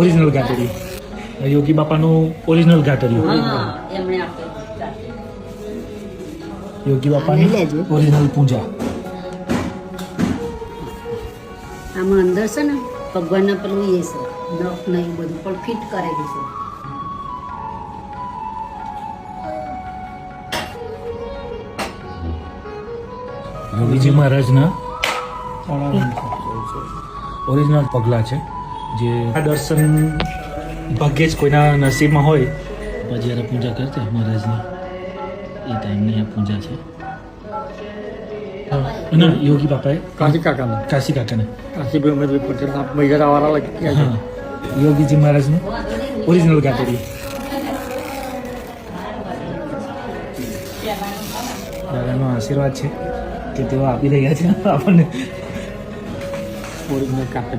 Original ઘાટડી યોગી બાપાનું original હા યોગી બાપાની ઓરિજિનલ પૂજા. આમાં અંદર છે ને ભગવાનના પેલું એ છે નખ ને એવું બધું પણ ફિટ કરેલું છે. યોગીજી મહારાજના ઓરિજિનલ પગલાં છે. જે આ દર્શન ભાગ્યે જ કોઈના નસીબમાં હોય. જ્યારે પૂજા કરતા મહારાજની એ ટાઈમની આ પૂજા છે. ના યોગી બાપાએ કાશી કાકાને. કાશી કાકાને. કાશીભાઈ પટેલ મૈયારાવાળા લખી હા. યોગીજી મહારાજનું ઓરિજિનલ ગાતરી દાદાનો આશીર્વાદ છે કે તેઓ આપી રહ્યા છે આપણને. ઓરિજિનલ કાકા